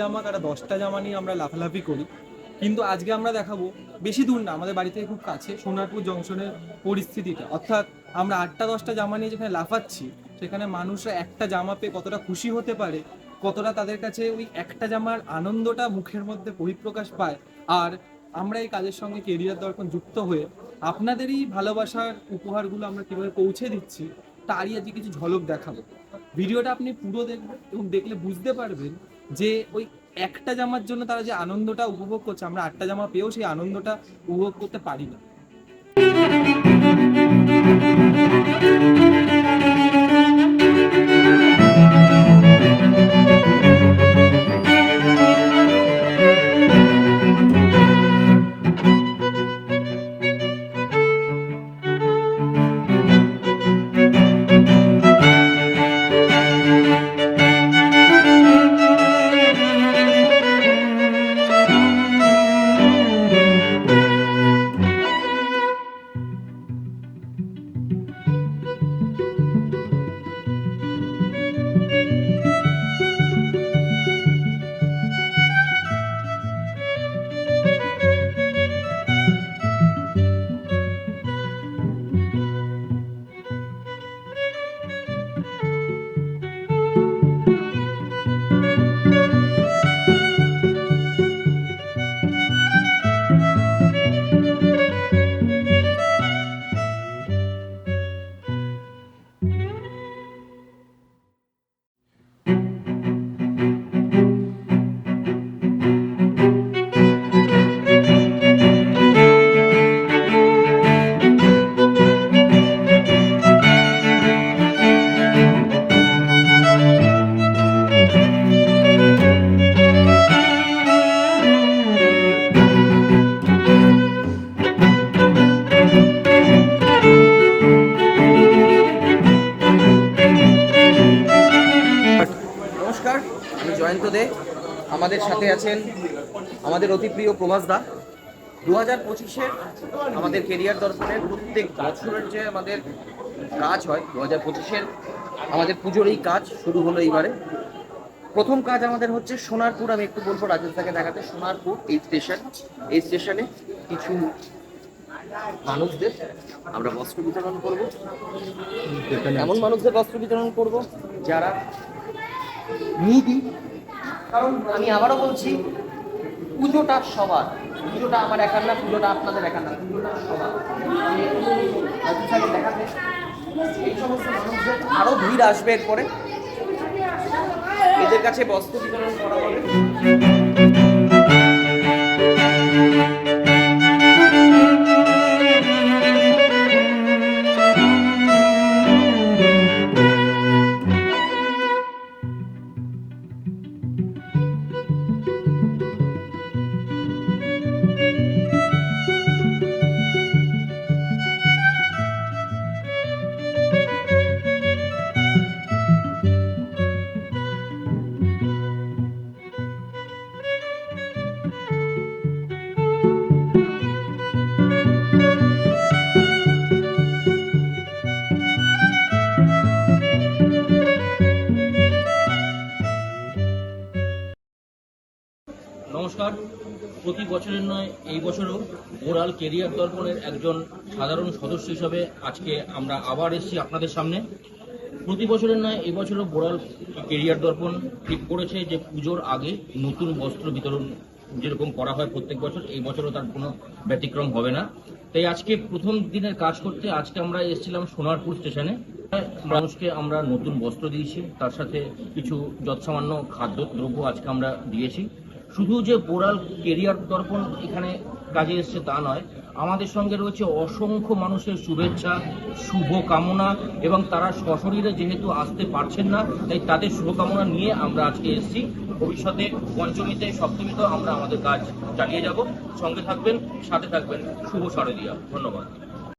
জামা কারা দশটা জামা নিয়ে আমরা লাফালাফি করি। কিন্তু আজকে আমরা দেখাবো, বেশি দূর না, আমাদের বাড়ি থেকে খুব কাছে, সোনারপুর জংশনের পরিস্থিতিটা অর্থাৎ আমরা আটটা দশটা জামা নিয়ে যেখানে লাফাচ্ছি, সেখানে মানুষরা একটা জামা পেয়ে কতটা খুশি হতে পারে, কতটা তাদের কাছে ওই একটা জামার আনন্দটা মুখের মধ্যে বহিঃপ্রকাশ পায়, আর আমরা এই কাজের সঙ্গে কেরিয়ার দর্পণ যুক্ত হয়ে আপনাদেরই ভালোবাসার উপহারগুলো আমরা কীভাবে পৌঁছে দিচ্ছি, তারই আজকে কিছু ঝলক দেখাবো। ভিডিওটা আপনি পুরো দেখবেন এবং দেখলে বুঝতে পারবেন যে ওই একটা জামার জন্য তারা যে আনন্দটা উপভোগ করছে, আমরা আটটা জামা পেয়েও সেই আনন্দটা উপভোগ করতে পারি না। আমাদের সাথে আছেন আমাদের অতি প্রিয় প্রভাস দা। দু হাজার পঁচিশের আমাদের কেরিয়ার দর্পণের প্রত্যেক বছরের যে আমাদের কাজ হয় দু হাজার পঁচিশের আমাদের পুজোর এই কাজ শুরু হলো এইবারে। প্রথম কাজ আমাদের হচ্ছে সোনারপুর আমি একটু বলব রাজেশ দাকে দেখাতে সোনারপুর এই স্টেশন এই স্টেশনে কিছু মানুষদের আমরা বস্ত্র বিতরণ করব। এমন মানুষদের বস্ত্র বিতরণ করব যারা নিদি কারণ আমি আবারও বলছি, পুজোটা সবার। পুজোটা আমার একার না, পুজোটা আপনাদের একার না, পুজোটা সবার। এই সমস্ত মানুষদের আরও ভিড় আসবে এরপরে। এদের কাছে বস্ত্র বিতরণ করা হবে। নমস্কার প্রতি বছরের নয়, এই বছরও ওরাল কেরিয়ার দর্পণের একজন সাধারণ সদস্য হিসাবে আজকে আমরা আবার এসেছি আপনাদের সামনে। প্রতি বছরের নয়, এই বছরও বোরাল কেরিয়ার দর্পণ ঠিক করেছে যে পুজোর আগে নতুন বস্ত্র বিতরণ যেরকম করা হয় প্রত্যেক বছর, এই বছরও তার কোনো ব্যতিক্রম হবে না। তাই আজকে প্রথম দিনের কাজ করতে আজকে আমরা এসেছিলাম সোনারপুর স্টেশনে। মানুষকে আমরা নতুন বস্ত্র দিয়েছি, তার সাথে কিছু যৎসামান্য খাদ্য দ্রব্য আজকে আমরা দিয়েছি। শুধু যে বোরাল কেরিয়ার দর্পণ এখানে কাজে এসছে তা নয়, আমাদের সঙ্গে রয়েছে অসংখ্য মানুষের শুভেচ্ছা শুভ কামনা এবং তারা সশরীরে যেহেতু আসতে পারছেন না, তাই তাদের শুভকামনা নিয়ে আমরা আজকে এসেছি। ভবিষ্যতে পঞ্চমীতে, সপ্তমীতেও আমরা আমাদের কাজ চালিয়ে যাব। সঙ্গে থাকবেন, সাথে থাকবেন শুভ শারদীয়া। ধন্যবাদ।